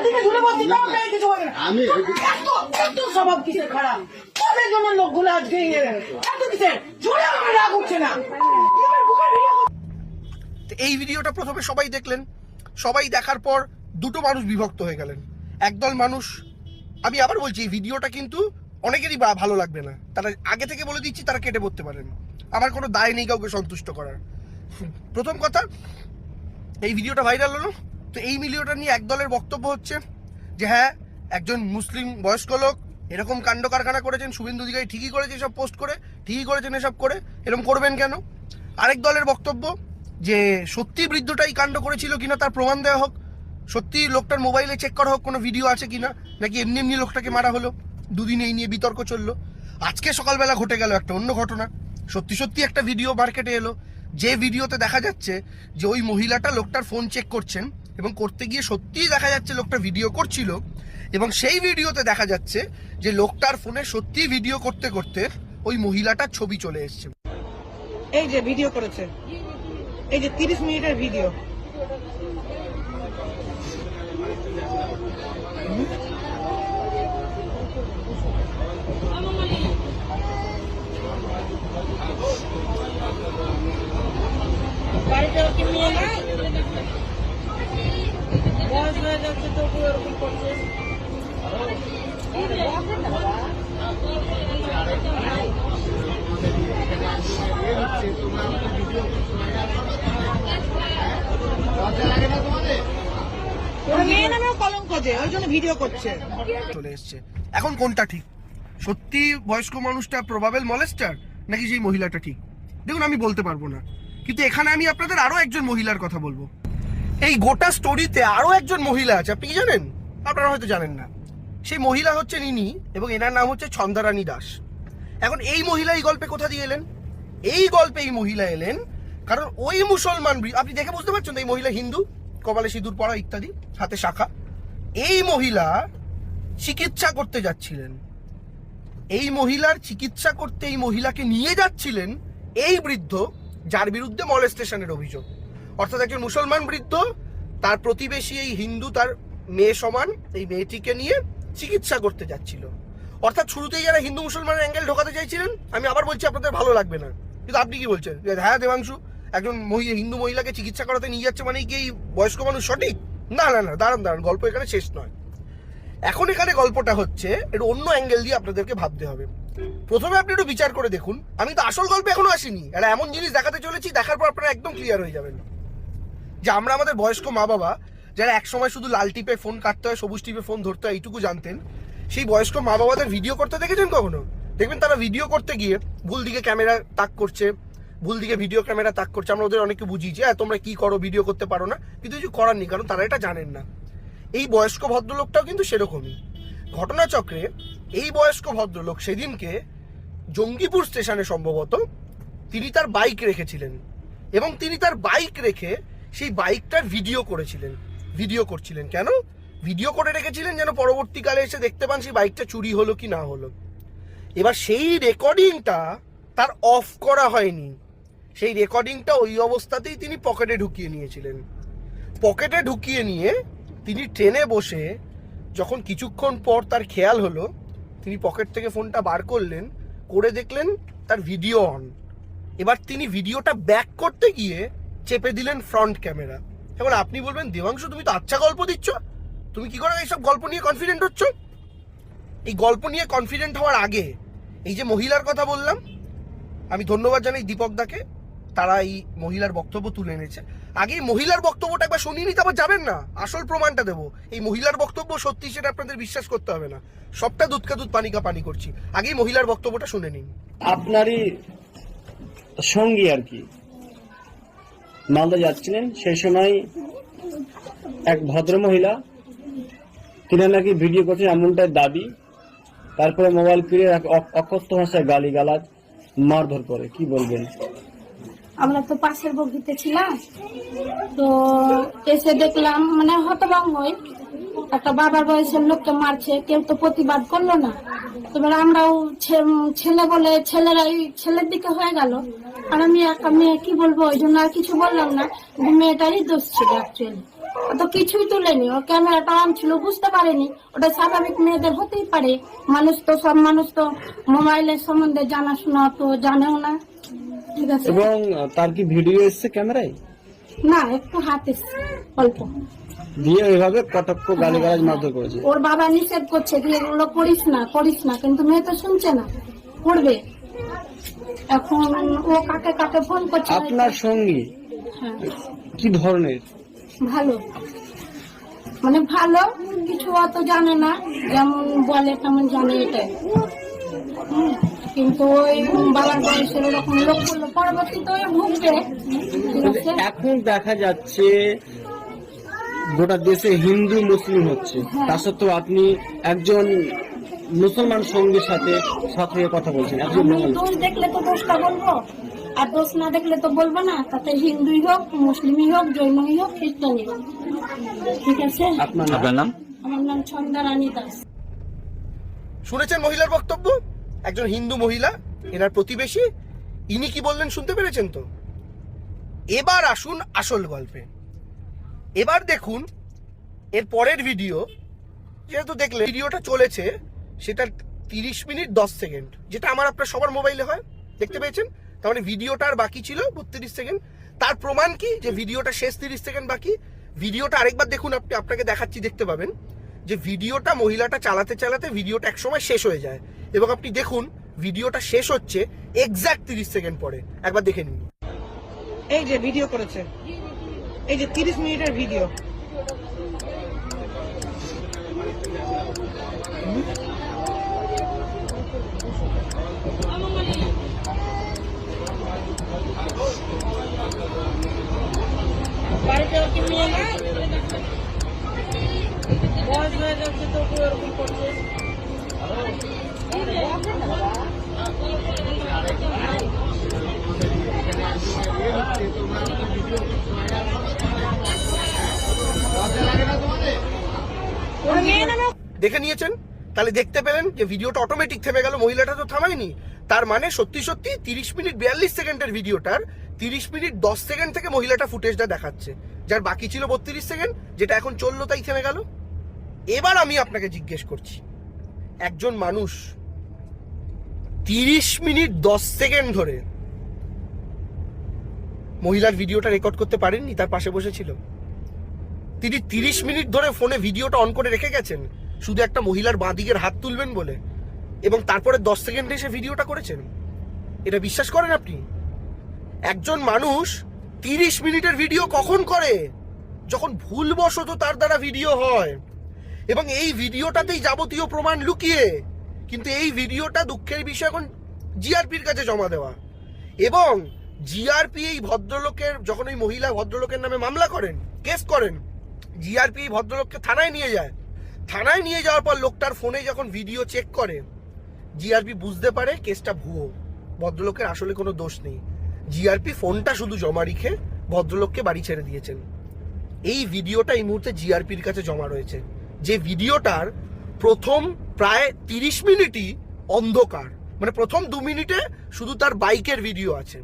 একদিকে ঝুলে বসছি তাও মেয়ে কিছু বলে আমি এত এত স্বভাব কিসের খারাপ? কবে জনের লোকগুলো আজকে এত কিসের? ঝুলে আমার রাগ উঠছে না। এবার বুকের ভিডিও তো এই ভিডিওটা প্রথমে সবাই দেখলেন। সবাই দেখার পর দুটো মানুষ বিভক্ত হয়ে গেলেন। একদল মানুষ আমি আবার বলছি এই ভিডিওটা কিন্তু অনেকেরই ভালো লাগবে না। তারা আগে থেকে বলে দিচ্ছি তারা কেটে পড়তে পারেন। আমার কোনো দায় নেই কাউকে সন্তুষ্ট করার। প্রথম কথা এই ভিডিওটা ভাইরাল হলো। তো এই ভিডিওটা নিয়ে এক দলের বক্তব্য হচ্ছে যে হ্যাঁ একজন মুসলিম বয়স্ক লোক এরকম কাণ্ড কারখানা করেছেন, শুভেন্দু দিগাই ঠিকই করেছে এসব পোস্ট করে, ঠিকই করেছেন এসব করে এরকম করবেন কেন? আরেক দলের বক্তব্য যে সত্যি বৃদ্ধটাই কাণ্ড করেছিল কিনা তার প্রমাণ দেওয়া হোক। সত্যি লোকটার মোবাইলে চেক করা হোক কোনো ভিডিও আছে কিনা, নাকি এমনি এমনি লোকটাকে মারা হলো, দুদিন এই নিয়ে বিতর্ক চলল। আজকে সকালবেলা ঘটে গেল একটা অন্য ঘটনা। সত্যি সত্যি একটা ভিডিও মার্কেটে এলো। যে ভিডিওতে দেখা যাচ্ছে যে ওই মহিলাটা লোকটার ফোন চেক করছেন এবং করতে গিয়ে সত্যিই দেখা যাচ্ছে লোকটা ভিডিও করছিল, এবং সেই ভিডিওতে দেখা যাচ্ছে যে লোকটার ফোনে সত্যিই ভিডিও করতে করতে ওই মহিলাটার ছবি চলে এসছে। এই যে ভিডিও করেছে। এই যে তিরিশ মিনিটের ভিডিও বাড়িতে ওকে নিয়ে না বয়স হয়ে যাচ্ছে তো ওকে ওরকম করছে ওর এখন কোনটা ঠিক? সত্যি বয়স্ক মানুষটা প্রবাবেল মলেস্টার নাকি সেই মহিলাটা ঠিক? দেখুন, আমি বলতে পারব না। কিন্তু এখানে আমি আপনাদের আরও একজন মহিলার কথা বলব। এই গোটা স্টোরিতে আরও একজন মহিলা আছে। আপনি কি জানেন? আপনারা হয়তো জানেন না। সেই মহিলা হচ্ছেন ইনি এবং এনার নাম হচ্ছে ছন্দারানী দাস। এখন এই মহিলা এই গল্পে কোথা দিয়ে এলেন? এই গল্পে এই মহিলা এলেন। কারণ ওই মুসলমান আপনি দেখে বুঝতে পারছেন এই মহিলা হিন্দু? কপালে সিঁদুর পরা ইত্যাদি, হাতে শাখা। এই মহিলা চিকিৎসা করতে যাচ্ছিলেন। এই মহিলার চিকিৎসা করতে এই মহিলাকে নিয়ে যাচ্ছিলেন এই বৃদ্ধ, যার বিরুদ্ধে মলেস্টেশনের অভিযোগ। অর্থাৎ একজন মুসলমান বৃদ্ধ, তার প্রতিবেশী এই হিন্দু, তার মেয়ে সমান, এই মেয়েটিকে নিয়ে চিকিৎসা করতে যাচ্ছিল। অর্থাৎ শুরুতেই যারা হিন্দু মুসলমানের অ্যাঙ্গেল ঢোকাতে চাইছিলেন, আমি আবার বলছি আপনাদের ভালো লাগবে না। কিন্তু আপনি কি বলছেন? হ্যাঁ দেবাংশু, একজন মহি- হিন্দু মহিলাকে চিকিৎসা করাতে নিয়ে যাচ্ছে মানে কি বয়স্ক মানুষ সঠিক? না না না, দাঁড়ান দাঁড়ান, গল্প এখানে শেষ নয়। এখন এখানে গল্পটা হচ্ছে, একটু অন্য অ্যাঙ্গেল দিয়ে আপনাদেরকে ভাবতে হবে। প্রথমে আপনি একটু বিচার করে দেখুন। আমি তো আসল গল্পে এখনও আসিনি। এটা এমন জিনিস দেখাতে চলেছি, দেখার পর আপনারা একদম ক্লিয়ার হয়ে যাবেন। যে আমরা আমাদের বয়স্ক মা বাবা যারা একসময় শুধু লাল টিপে ফোন কাটতে হয়, সবুজ টিপে ফোন ধরতে হয়, এইটুকু জানতেন, সেই বয়স্ক মা বাবাদের ভিডিও করতে দেখেছেন কখনো? দেখবেন তারা ভিডিও করতে গিয়ে ভুল দিকে ক্যামেরা তাক করছে, ভুল দিকে ভিডিও ক্যামেরা তাক করছে। আমরা ওদের অনেককে বুঝিয়েছি হ্যাঁ তোমরা কি করো? ভিডিও করতে পারো না। কিন্তু কিছু করার নেই, কারণ তারা এটা জানেন না। এই বয়স্ক ভদ্রলোকটাও কিন্তু সেরকমই। ঘটনাচক্রে এই বয়স্ক ভদ্রলোক সেদিনকে জঙ্গিপুর স্টেশনে সম্ভবত তিনি তার বাইক রেখেছিলেন এবং তিনি তার বাইক রেখে সেই বাইকটার ভিডিও করেছিলেন। ভিডিও করছিলেন। কেন? ভিডিও করে রেখেছিলেন যেন পরবর্তীকালে এসে দেখতে পান সেই বাইকটা চুরি হলো কি না হলো। এবার সেই রেকর্ডিংটা তার অফ করা হয়নি। সেই রেকর্ডিংটা ওই অবস্থাতেই তিনি পকেটে ঢুকিয়ে নিয়েছিলেন। পকেটে ঢুকিয়ে নিয়ে তিনি ট্রেনে বসে যখন কিছুক্ষণ পর তার খেয়াল হলো, তিনি পকেট থেকে ফোনটা বার করলেন, করে দেখলেন তার ভিডিও অন এবার তিনি ভিডিওটা ব্যাক করতে গিয়ে চেপে দিলেন ফ্রন্ট ক্যামেরা এবার আপনি বলবেন, দেবাংশু, তুমি তো আচ্ছা গল্প দিচ্ছ। তুমি কি করে এইসব গল্প নিয়ে কনফিডেন্ট হচ্ছ? এই গল্প নিয়ে কনফিডেন্ট হওয়ার আগে, এই যে মহিলার কথা বললাম, আমি ধন্যবাদ জানাই দীপক দাকে, তারা এই মহিলার বক্তব্য তুলে এনেছে। আগে মহিলার বক্তব্যটা একবার শুনিয়ে নিতে আবার যাবেন না। আসল প্রমাণটা দেবো। এই মহিলার বক্তব্য সত্যি সেটা আপনাদের বিশ্বাস করতে হবে না। সবটা দুধকা দুধ পানিকা পানি করছি। আগে এই মহিলার বক্তব্যটা শুনে নিন। আপনারই সঙ্গী আর কি। মালদা যাচ্ছিলেন, সেই সময় এক ভদ্র মহিলা তিনি নাকি ভিডিও করছেন এমনটাই দাবি। তারপরে মোবাইল ফিরে এক অ- অকথ্য ভাষায় গালি গালাজ মারধর করে, কি বলবেন? আমরা তো পাশের বগিতে ছিলাম, তো এসে দেখলাম মানে হতভঙ্গই একটা বাবার বয়সের লোককে মারছে, কেউ তো প্রতিবাদ করল না। এবার আমরাও ছেলে বলে ছেলেরাই ছেলের দিকে হয়ে গেল। আর আমি একা মেয়ে, কি বলব? ওই জন্য আর কিছু বললাম না। মেয়েটারই দোষ ছিল অ্যাকচুয়ালি ও তো কিছুই তুলেনি ও ক্যামেরাটা অন ছিল বুঝতে পারেনি। ওটা স্বাভাবিক মেয়েদের হতেই পারে। মানুষ তো সব মানুষ তো মোবাইলের সম্বন্ধে জানাশোনা তো জানেও না। ঠিক আছে? এবং তার কি ভিডিও এসছে ক্যামেরায়? না একটু হাত এসছে অল্প। দিয়ে এভাবে কটক্ষ গালিগালাজ মারধর করেছে। ওর বাবা নিষেধ করছে যে এগুলো করিস না করিস না কিন্তু মেয়ে তো শুনছে না। করবে। এখন ও কাকে কাকে ফোন করছে? আপনার সঙ্গী হ্যাঁ। কি ধরনের? ভালো। মানে ভালো কিছু অত জানে না যেমন বলে তেমন জানে এটাই। হুম, কিন্তু ওই বাবার বয়সের ওরকম লোক করল পরবর্তীতে ওই ভুগবে এখন দেখা যাচ্ছে গোটা দেশে হিন্দু মুসলিম হচ্ছে। হ্যাঁ। তা সত্ত্বেও আপনি একজন মুসলমান সঙ্গীর সাথে সাথে কথা বলছেন একজন দেখলে তো দোষটা বলব। আর দোষ না দেখলে তো বলব না তাতে হিন্দুই হোক মুসলিমই হোক জৈনই হোক খ্রিস্টানই হোক। ঠিক আছে? আপনার নাম? আমার নাম ছন্দা রানী দাস। শুনেছেন মহিলার বক্তব্য? একজন হিন্দু মহিলা এনার প্রতিবেশী ইনি কি বললেন শুনতে পেরেছেন তো? এবার আসুন আসল গল্পে। এবার দেখুন এর পরের ভিডিও যেহেতু দেখলে ভিডিওটা চলেছে সেটা তিরিশ মিনিট দশ সেকেন্ড যেটা আমার আপনার সবার মোবাইলে হয় দেখতে পেয়েছেন? তার মানে ভিডিওটা আর বাকি ছিল বত্রিশ সেকেন্ড। তার প্রমাণ কি? যে ভিডিওটা শেষ তিরিশ সেকেন্ড বাকি। ভিডিওটা আরেকবার দেখুন, আপনি, আপনাকে দেখাচ্ছি, দেখতে পাবেন। যে ভিডিওটা মহিলাটা চালাতে চালাতে ভিডিওটা একসময় শেষ হয়ে যায়। এবং আপনি দেখুন, ভিডিওটা শেষ হচ্ছে এক্স্যাক্ট তিরিশ সেকেন্ড পরে। একবার দেখে নিন। এই যে ভিডিও করেছে। এই যে তিরিশ মিনিটের ভিডিও কি মেয়ে নাই বয়স দেখে নিয়েছেন? তাহলে দেখতে পেলেন যে ভিডিওটা অটোমেটিক থেমে গেল, মহিলাটা তো থামায়নি। তার মানে সত্যি সত্যি তিরিশ মিনিট বিয়াল্লিশ সেকেন্ডের ভিডিওটার তিরিশ মিনিট দশ সেকেন্ড থেকে মহিলাটা ফুটেজটা দেখাচ্ছে। যার বাকি ছিল বত্রিশ সেকেন্ড, যেটা এখন চলল তাই থেমে গেল? এবার আমি আপনাকে জিজ্ঞেস করছি, একজন মানুষ তিরিশ মিনিট দশ সেকেন্ড ধরে মহিলার ভিডিওটা রেকর্ড করতে পারেননি, তার পাশে বসেছিল? তিনি তিরিশ মিনিট ধরে ফোনে ভিডিওটা অন করে রেখে গেছেন, শুধু একটা মহিলার বাঁ দিকের হাত তুলবেন বলে, এবং তারপরে দশ সেকেন্ডে এসে ভিডিওটা করেছেন? এটা বিশ্বাস করেন আপনি? একজন মানুষ তিরিশ মিনিটের ভিডিও কখন করে? যখন ভুলবশত তার দ্বারা ভিডিও হয়। এবং এই ভিডিওটাতেই যাবতীয় প্রমাণ লুকিয়ে, কিন্তু এই ভিডিওটা দুঃখের বিষয় এখন জিআরপির কাছে জমা দেওয়া। এবং জিআরপি এই ভদ্রলোকের, যখন ওই মহিলা ভদ্রলোকের নামে মামলা করেন, কেস করেন, জিআরপি ভদ্রলোককে থানায় নিয়ে যায়। থানায় নিয়ে যাওয়ার পর লোকটার ফোনে যখন ভিডিও চেক করে, জিআরপি বুঝতে পারে কেসটা ভুয়ো। ভদ্রলোকের আসলে কোনো দোষ নেই। জিআরপি ফোনটা শুধু জমা রেখে ভদ্রলোককে বাড়ি ছেড়ে দিয়েছেন। এই ভিডিওটা এই মুহূর্তে জিআরপির কাছে জমা রয়েছে। যে ভিডিওটার প্রথম প্রায় তিরিশ মিনিটই অন্ধকার। মানে প্রথম দু মিনিটে শুধু তার বাইকের ভিডিও আছে।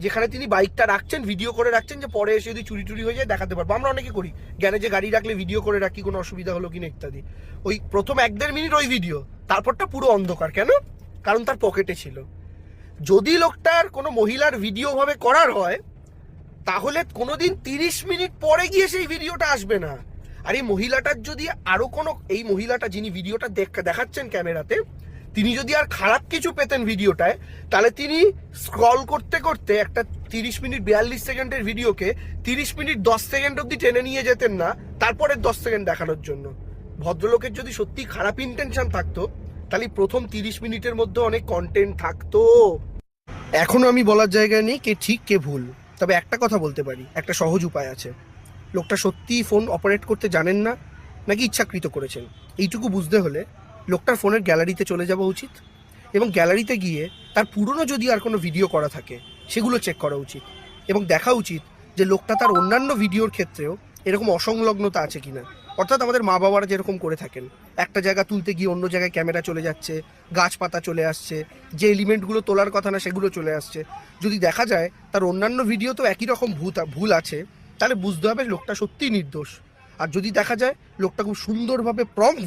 যেখানে তিনি বাইকটা রাখছেন, ভিডিও করে রাখছেন যে পরে এসে যদি চুরি টুরি হয়ে যায় দেখাতে পারব। আমরা অনেকে করি। গ্যারেজে গাড়ি রাখলে ভিডিও করে রাখি, কোনো অসুবিধা হলো কিনা ইত্যাদি। ওই প্রথম এক দেড় মিনিট ওই ভিডিও। তারপরটা পুরো অন্ধকার। কেন? কারণ তার পকেটে ছিল। যদি লোকটার কোনো মহিলার ভিডিও ভাবে করার হয়, তাহলে কোনোদিন তিরিশ মিনিট পরে গিয়ে সেই ভিডিওটা আসবে না। আর এই মহিলাটার যদি আরও কোনো, এই মহিলাটা যিনি ভিডিওটা দেখ- দেখাচ্ছেন ক্যামেরাতে, তিনি যদি আর খারাপ কিছু পেতেন ভিডিওটায়, তাহলে তিনি স্ক্রল করতে করতে একটা তিরিশ মিনিট, বিয়াল্লিশ সেকেন্ডের ভিডিওকে তিরিশ মিনিট, দশ সেকেন্ড অব্দি টেনে নিয়ে যেতেন না তারপরে দশ সেকেন্ড দেখানোর জন্য। ভদ্রলোকের যদি সত্যি খারাপ ইন্টেনশন থাকতো, তাহলে প্রথম তিরিশ মিনিটের মধ্যে অনেক কন্টেন্ট থাকতো। এখনও আমি বলার জায়গায় নেই কে ঠিক, কে ভুল। তবে একটা কথা বলতে পারি, একটা সহজ উপায় আছে। লোকটা সত্যিই ফোন অপারেট করতে জানেন না, নাকি ইচ্ছাকৃত করেছেন? এইটুকু বুঝতে হলে লোকটার ফোনের গ্যালারিতে চলে যাওয়া উচিত এবং গ্যালারিতে গিয়ে তার পুরনো যদি আর কোনো ভিডিও করা থাকে, সেগুলো চেক করা উচিত এবং দেখা উচিত যে লোকটা তার অন্যান্য ভিডিওর ক্ষেত্রেও এরকম অসংলগ্নতা আছে কিনা। অর্থাৎ আমাদের মা বাবারা যেরকম করে থাকেন, একটা জায়গা তুলতে গিয়ে অন্য জায়গায় ক্যামেরা চলে যাচ্ছে, গাছপাতা চলে আসছে, যে এলিমেন্টগুলো তোলার কথা না সেগুলো চলে আসছে। যদি দেখা যায় তার অন্যান্য ভিডিও তো একই রকম ভূত, ভুল আছে তাহলে বুঝতে হবে লোকটা সত্যিই নির্দোষ। আর যদি দেখা যায় লোকটা খুব সুন্দরভাবে প্রম্পট